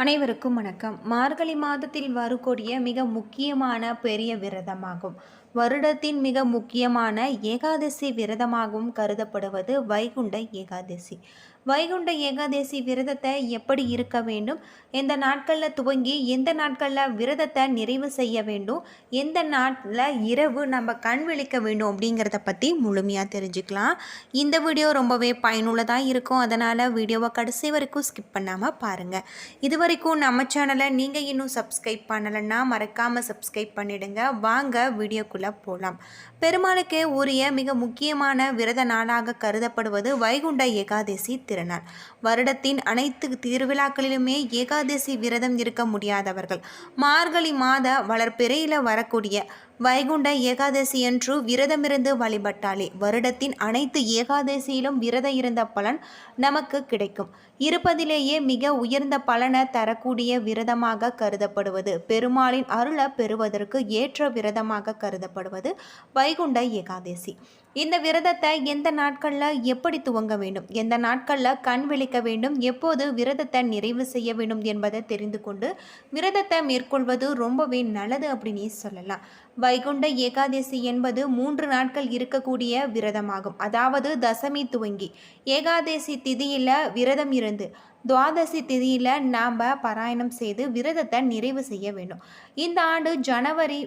அனைவருக்கும் வணக்கம். மார்கழி மாதத்தில் வரக்கூடிய மிக முக்கியமான பெரிய விரதமாகும். வருடத்தின் மிக முக்கியமான ஏகாதசி விரதமாகவும் கருதப்படுவது வைகுண்ட ஏகாதசி. வைகுண்ட ஏகாதசி விரதத்தை எப்படி இருக்க வேண்டும்? எந்த நாட்களில் துவங்கி எந்த நாட்களில் விரதத்தை நிறைவு செய்ய வேண்டும்? எந்த நாட்டில் இரவு நம்ம கண் விழிக்க வேண்டும் அப்படிங்கிறத பற்றி முழுமையாக தெரிஞ்சுக்கலாம். இந்த வீடியோ ரொம்பவே பயனுள்ளதாக இருக்கும். அதனால் வீடியோவை கடைசி வரைக்கும் ஸ்கிப் பண்ணாமல் பாருங்கள் இது வரைக்கும் நம்ம சேனலை நீங்கள் இன்னும் சப்ஸ்கிரைப் பண்ணலைன்னா மறக்காமல் சப்ஸ்கிரைப் பண்ணிடுங்க. வாங்க வீடியோக்குள்ளே போகலாம் பெருமாளுக்கே உரிய மிக முக்கியமான விரத நாளாக கருதப்படுவது வைகுண்ட ஏகாதசி திருநாள் வருடத்தின் அனைத்து திருவிழாக்களிலுமே ஏகாதசி விரதம் இருக்க முடியாதவர்கள். மார்கழி மாத வளர்ப்பிறையில் வரக்கூடிய வைகுண்ட ஏகாதசியன்று விரதமிருந்து வழிபட்டாலே வருடத்தின் அனைத்து ஏகாதசியிலும் விரதம் இருந்த பலன் நமக்கு கிடைக்கும். இருப்பதிலேயே மிக உயர்ந்த பலனை தரக்கூடிய விரதமாக கருதப்படுவது பெருமாளின் அருளை பெறுவதற்கு ஏற்ற விரதமாக கருதப்படுவது வைகுண்ட ஏகாதசி. இந்த விரதத்தை எந்த நாட்களில் எப்படி துவங்க வேண்டும்? எந்த நாட்களில் கண் விழிக்க வேண்டும்? எப்போது விரதத்தை நிறைவு செய்ய வேண்டும் என்பதை தெரிந்து கொண்டு விரதத்தை மேற்கொள்வது ரொம்பவே நல்லது அப்படின்னு சொல்லலாம். வைகுண்ட ஏகாதசி என்பது மூன்று நாட்கள் இருக்கக்கூடிய விரதமாகும். அதாவது தசமி துவங்கி ஏகாதசி திதியில் விரதம் இருந்து துவாதசி திதியில் நாம் பாராயணம் செய்து விரதத்தை நிறைவு செய்ய வேண்டும். இந்த ஆண்டு ஜனவரி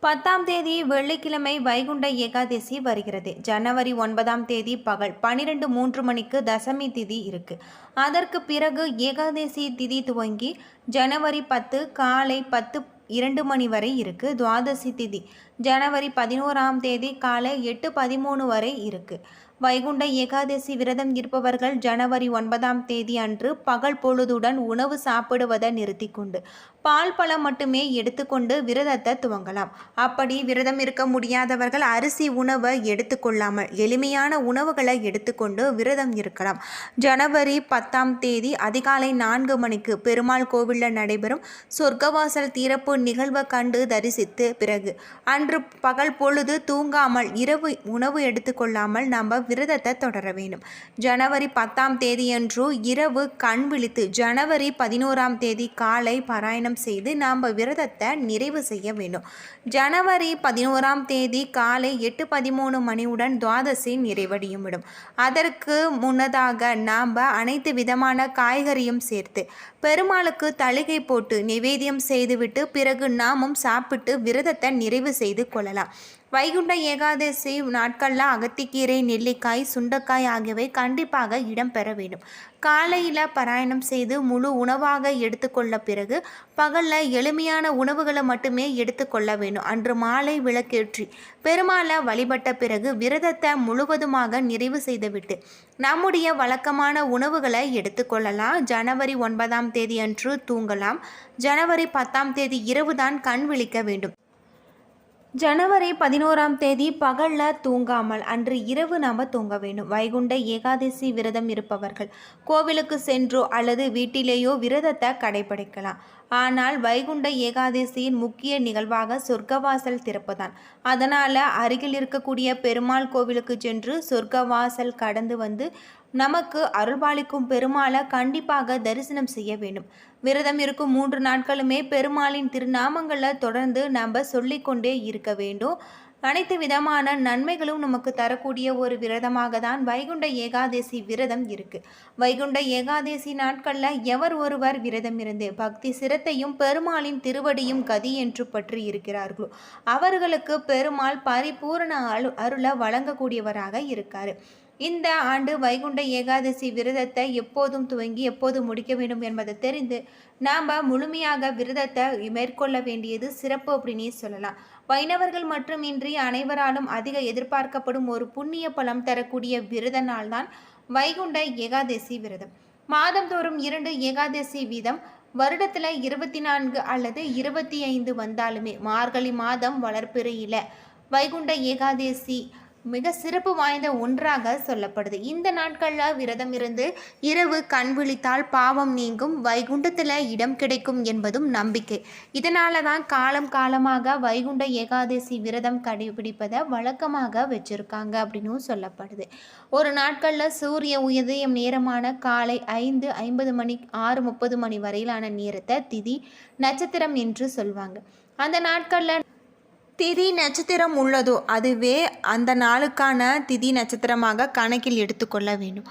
பத்தாம் தேதி வெள்ளிக்கிழமை வைகுண்ட ஏகாதசி வருகிறது. ஜனவரி ஒன்பதாம் தேதி பகல் பன்னிரெண்டு மூன்று மணிக்கு தசமி திதி இருக்கு. அதற்கு பிறகு ஏகாதசி திதி துவங்கி ஜனவரி பத்து காலை பத்து இரண்டு மணி வரை இருக்கு. துவாதசி திதி. ஜனவரி பதினோராம் தேதி காலை எட்டு பதிமூணு வரை இருக்குது வைகுண்ட ஏகாதசி விரதம் இருப்பவர்கள் ஜனவரி ஒன்பதாம் தேதி அன்று பகல் பொழுதுடன் உணவு சாப்பிடுவதை நிறுத்தி கொண்டு பால் பழம் மட்டுமே எடுத்துக்கொண்டு விரதத்தை துவங்கலாம். அப்படி விரதம் இருக்க முடியாதவர்கள் அரிசி உணவை எடுத்துக்கொள்ளாமல் எளிமையான உணவுகளை எடுத்துக்கொண்டு விரதம் இருக்கலாம். ஜனவரி பத்தாம் தேதி அதிகாலை நான்கு மணிக்கு பெருமாள் கோவிலில் நடைபெறும் சொர்க்கவாசல் தீரப்பு நிகழ்வை கண்டு தரிசித்து பிறகு அன்று அன்று பகல் பொழுது தூங்காமல் இரவு உணவு எடுத்துக்கொள்ளாமல் நம்ம விரதத்தை தொடர வேண்டும். ஜனவரி பத்தாம் தேதியன்று இரவு கண் விழித்து ஜனவரி பதினோராம் தேதி காலை பாராயணம் செய்து நாம் விரதத்தை நிறைவு செய்ய வேண்டும். ஜனவரி பதினோராம் தேதி காலை எட்டு பதிமூணு மணியுடன் துவாதசி நிறைவடையும் விடும். அதற்கு முன்னதாக நாம் அனைத்து விதமான காய்கறியும் சேர்த்து பெருமாளுக்கு தளிகை போட்டு நிவேதியம் செய்துவிட்டு பிறகு நாமும் சாப்பிட்டு விரதத்தை நிறைவு செய்து கொள்ளலாம் வைகுண்ட ஏகாதசி நாட்களில் அகத்திக்கீரை நெல்லிக்காய் சுண்டக்காய் ஆகியவை கண்டிப்பாக இடம்பெற வேண்டும். காலையில் பாராயணம் செய்து முழு உணவாக எடுத்துக்கொள்ள பிறகு பகலில் எளிமையான உணவுகளை மட்டுமே எடுத்துக்கொள்ள வேண்டும். அன்று மாலை விளக்கேற்றி பெருமாளை வழிபட்ட பிறகு விரதத்தை முழுவதுமாக நிறைவு செய்துவிட்டு நம்முடைய வழக்கமான உணவுகளை எடுத்துக்கொள்ளலாம் ஜனவரி ஒன்பதாம் தேதி அன்று தூங்கலாம். ஜனவரி பத்தாம் தேதி இரவுதான் கண் விழிக்க வேண்டும். ஜனவரி பதினோராம் தேதி பகலில் தூங்காமல் அன்று இரவு நாம் தூங்க வேண்டும். வைகுண்ட ஏகாதசி விரதம் இருப்பவர்கள் கோவிலுக்கு சென்றோ அல்லது வீட்டிலேயோ விரதத்தை கடைபிடிக்கலாம். ஆனால் வைகுண்ட ஏகாதசியின் முக்கிய நிகழ்வாக சொர்க்கவாசல் திறப்புதான். அதனால் அருகில் இருக்கக்கூடிய பெருமாள் கோவிலுக்கு சென்று சொர்க்கவாசல் கடந்து வந்து நமக்கு அருள்பாலிக்கும் பெருமாளை கண்டிப்பாக தரிசனம் செய்ய வேண்டும். விரதம் இருக்கும் மூன்று நாட்களுமே பெருமாளின் திருநாமங்களை தொடர்ந்து நம்ம சொல்லிக்கொண்டே இருக்க வேண்டும். அனைத்து விதமான நன்மைகளும் நமக்கு தரக்கூடிய ஒரு விரதமாக தான் வைகுண்ட ஏகாதசி விரதம் இருக்குது வைகுண்ட ஏகாதசி நாட்களில் எவர் ஒருவர் விரதம் இருந்து பக்தி சிரத்தையும் பெருமாளின் திருவடியும் கதி என்று பற்றி இருக்கிறார்களோ அவர்களுக்கு பெருமாள் பரிபூரண அரு அருளை வழங்கக்கூடியவராக இருக்கார். இந்த ஆண்டு வைகுண்ட ஏகாதசி விரதத்தை எப்போதும் துவங்கி எப்போது முடிக்க வேண்டும் என்பதை தெரிந்து நாம் முழுமையாக விரதத்தை மேற்கொள்ள வேண்டியது சிறப்பு அப்படின்னே சொல்லலாம். வைணவர்கள் மட்டுமின்றி அனைவராலும் அதிக எதிர்பார்க்கப்படும் ஒரு புண்ணிய பலம் தரக்கூடிய விரத நாள்தான் வைகுண்ட ஏகாதசி விரதம். மாதந்தோறும் இரண்டு ஏகாதசி வீதம் வருடத்தில் இருபத்தி நான்கு அல்லது இருபத்தி ஐந்து வந்தாலுமே மார்கழி மாதம் வளர்ப்பிறையில் வைகுண்ட ஏகாதசி மிக சிறப்பு வாய்ந்த ஒன்றாக சொல்லப்படுது. இந்த நாட்களில் விரதம் இருந்து இரவு கண் விழித்தால் பாவம் நீங்கும் வைகுண்டத்தில் இடம் கிடைக்கும் என்பதும் நம்பிக்கை. இதனால தான் காலம் காலமாக வைகுண்ட ஏகாதசி விரதம் கடைபிடிப்பதை வழக்கமாக வச்சுருக்காங்க அப்படின்னும் சொல்லப்படுது. ஒரு நாட்களில் சூரிய உதயம் நேரமான காலை ஐந்து ஐம்பது மணி ஆறு முப்பது மணி வரையிலான நேரத்தை திதி நட்சத்திரம் என்று சொல்வாங்க. அந்த நாட்களில் திதி நட்சத்திரம் உள்ளதோ அதுவே அந்த நாளுக்கான திதி நட்சத்திரமாக கணக்கில் எடுத்துக்கொள்ள வேண்டும்.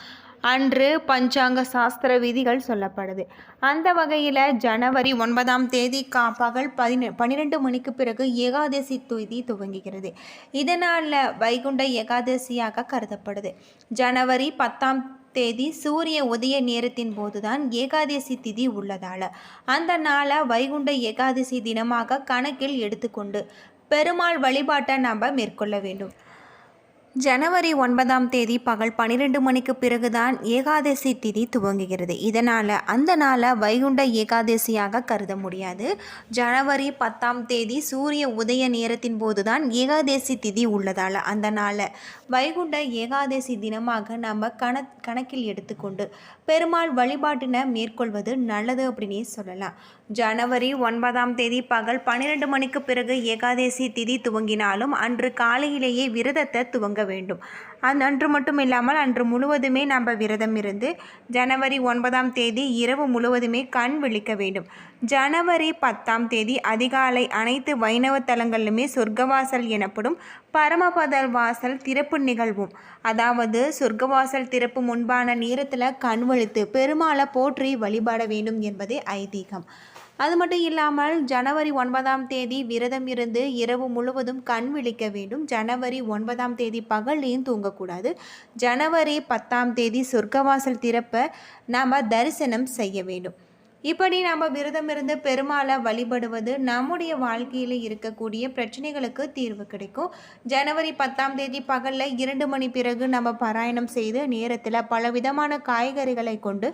அன்று பஞ்சாங்க சாஸ்திர விதிகள் சொல்லப்படுது. அந்த வகையில் ஜனவரி ஒன்பதாம் தேதி கா பகல் பதினெ பன்னிரெண்டு மணிக்கு பிறகு ஏகாதசி திதி துவங்குகிறது. இதனால் வைகுண்ட ஏகாதசியாக கருதப்படுது. ஜனவரி பத்தாம் தேதி சூரிய உதய நேரத்தின் போதுதான் ஏகாதசி திதி உள்ளதால் அந்த நாளை வைகுண்ட ஏகாதசி தினமாக கணக்கில் எடுத்துக்கொண்டு பெருமாள் வழிபாட்டை நாம் மேற்கொள்ள வேண்டும். ஜனவரி ஒன்பதாம் தேதி பகல் பன்னிரெண்டு மணிக்கு பிறகுதான் ஏகாதசி திதி துவங்குகிறது. இதனால் அந்த நாளை வைகுண்ட ஏகாதசியாக கருத முடியாது. ஜனவரி பத்தாம் தேதி சூரிய உதய நேரத்தின் போதுதான் ஏகாதசி திதி உள்ளதால் அந்த நாளை வைகுண்ட ஏகாதசி தினமாக நம்ம கண கணக்கில் எடுத்துக்கொண்டு பெருமாள் வழிபாட்டினை மேற்கொள்வது நல்லது அப்படின்னே சொல்லலாம். ஜனவரி ஒன்பதாம் தேதி பகல் பன்னிரெண்டு மணிக்கு பிறகு ஏகாதசி திதி துவங்கினாலும் அன்று காலையிலேயே விரதத்தை துவங்க வேண்டும். அந்த அன்று மட்டும் இல்லாமல் அன்று முழுவதுமே நம்ம விரதம் இருந்து ஜனவரி ஒன்பதாம் தேதி இரவு முழுவதுமே கண் விழிக்க வேண்டும். ஜனவரி பத்தாம் தேதி அதிகாலை அனைத்து வைணவ தலங்களிலுமே சொர்க்கவாசல் எனப்படும் பரமபதல் வாசல் திறப்பு நிகழ்வும். அதாவது சொர்க்கவாசல் திறப்பு முன்பான நேரத்தில் கண் வழித்து பெருமாளை போற்றி வழிபாட வேண்டும் என்பதே ஐதீகம். அது மட்டும் இல்லாமல் ஜனவரி ஒன்பதாம் தேதி விரதம் இருந்து இரவு முழுவதும் கண் விழிக்க வேண்டும். ஜனவரி ஒன்பதாம் தேதி பகல்லையும் தூங்கக்கூடாது. ஜனவரி பத்தாம் தேதி சொர்க்கவாசல் திறப்ப நாம் தரிசனம் செய்ய வேண்டும். இப்படி நம்ம விரதம் இருந்து பெருமாளை வழிபடுவது நம்முடைய வாழ்க்கையில் இருக்கக்கூடிய பிரச்சனைகளுக்கு தீர்வு கிடைக்கும். ஜனவரி பத்தாம் தேதி பகலில் இரண்டு மணி பிறகு நம்ம பாராயணம் செய்து நேரத்தில் பல விதமான காய்கறிகளை கொண்டு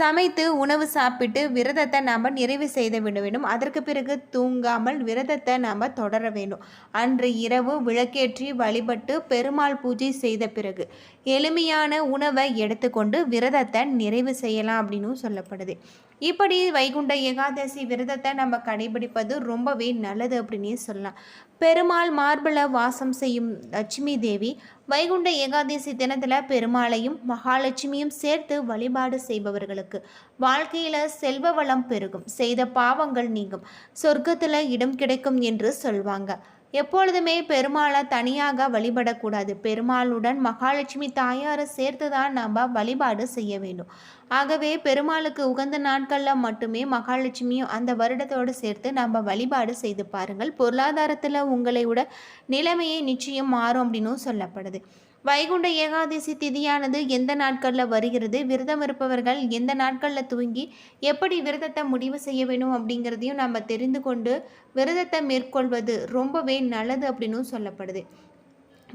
சமைத்து உணவு சாப்பிட்டு விரதத்தை நாம் நிறைவு செய்து விட வேண்டும். அதற்கு பிறகு தூங்காமல் விரதத்தை நாம் தொடர வேண்டும். அன்று இரவு விளக்கேற்றி வழிபட்டு பெருமாள் பூஜை செய்த பிறகு எளிமையான உணவை எடுத்துக்கொண்டு விரதத்தை நிறைவு செய்யலாம் அப்படின்னு சொல்லப்படுது. இப்போ இப்படி வைகுண்ட ஏகாதசி விரதத்தை நம்ம கடைபிடிப்பது ரொம்பவே நல்லது அப்படின்னே சொல்லலாம். பெருமாள் மார்பில் வாசம் செய்யும் லட்சுமி தேவி வைகுண்ட ஏகாதசி தினத்தில் பெருமாளையும் மகாலட்சுமியும் சேர்த்து வழிபாடு செய்பவர்களுக்கு வாழ்க்கையில் செல்வ வளம் பெருகும். செய்த பாவங்கள் நீங்கும். சொர்க்கத்தில் இடம் கிடைக்கும் என்று சொல்வாங்க. எப்பொழுதுமே பெருமாளை தனியாக வழிபடக்கூடாது. பெருமாளுடன் மகாலட்சுமி தாயாரை சேர்த்து தான் நம்ம வழிபாடு செய்ய வேண்டும். ஆகவே பெருமாளுக்கு உகந்த நாட்களில் மட்டுமே மகாலட்சுமியும் அந்த வருடத்தோடு சேர்த்து நம்ம வழிபாடு செய்து பாருங்கள். பொருளாதாரத்தில் உங்களை விட நிலைமையை நிச்சயம் மாறும் அப்படின்னும் சொல்லப்படுது. வைகுண்ட ஏகாதசி திதியானது எந்த நாட்களில் வருகிறது? விரதம் இருப்பவர்கள் எந்த நாட்களில் துவங்கி எப்படி விரதத்தை முடிவு செய்ய வேணும் அப்படிங்கிறதையும் நம்ம தெரிந்து கொண்டு விரதத்தை மேற்கொள்வது ரொம்பவே நல்லது அப்படின்னும் சொல்லப்படுது.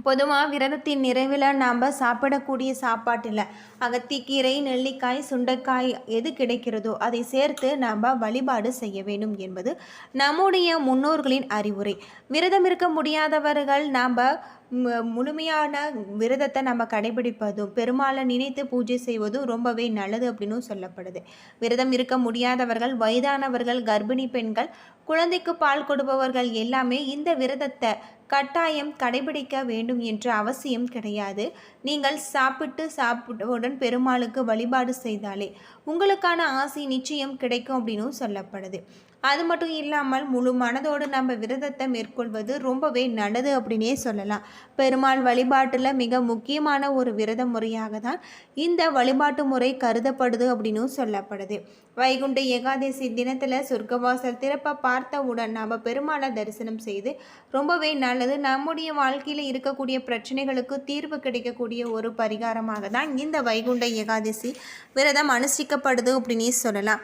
பொதுவாக விரதத்தின் நிறைவில் நாம் சாப்பிடக்கூடிய சாப்பாட்டில் அகத்திக்கீரை நெல்லிக்காய் சுண்டைக்காய் எது கிடைக்கிறதோ அதை சேர்த்து நாம் வழிபாடு செய்ய வேண்டும் என்பது நம்முடைய முன்னோர்களின் அறிவுரை. விரதம் இருக்க முடியாதவர்கள் நாம் முழுமையான விரதத்தை நம்ம கடைபிடிப்பதும் பெருமாளை நினைத்து பூஜை செய்வதும் ரொம்பவே நல்லது அப்படின்னு சொல்லப்படுது. விரதம் இருக்க முடியாதவர்கள் வயதானவர்கள் கர்ப்பிணி பெண்கள் குழந்தைக்கு பால் கொடுப்பவர்கள் எல்லாமே இந்த விரதத்தை கட்டாயம் கடைபிடிக்க வேண்டும் என்ற அவசியம் கிடையாது. நீங்கள் சாப்பிட்டு சாப்பிட்டவுடன் பெருமாளுக்கு வழிபாடு செய்தாலே உங்களுக்கான ஆசை நிச்சயம் கிடைக்கும் அப்படின்னு சொல்லப்படுது. அது மட்டும் இல்லாமல் முழு மனதோடு நம்ம விரதத்தை மேற்கொள்வது ரொம்பவே நல்லது அப்படின்னே சொல்லலாம். பெருமாள் வழிபாட்டில் மிக முக்கியமான ஒரு விரத முறையாக தான் இந்த வழிபாட்டு முறை கருதப்படுது அப்படின்னு சொல்லப்படுது. வைகுண்ட ஏகாதசி தினத்தில் சொர்க்கவாசல் திறப்ப பார்த்தவுடன் நாம் பெருமாளை தரிசனம் செய்து ரொம்பவே நல்லது. நம்முடைய வாழ்க்கையில் இருக்கக்கூடிய பிரச்சனைகளுக்கு தீர்வு கிடைக்கக்கூடிய ஒரு பரிகாரமாக தான் இந்த வைகுண்ட ஏகாதசி விரதம் அனுஷ்டிக்கப்படுது அப்படின்னே சொல்லலாம்.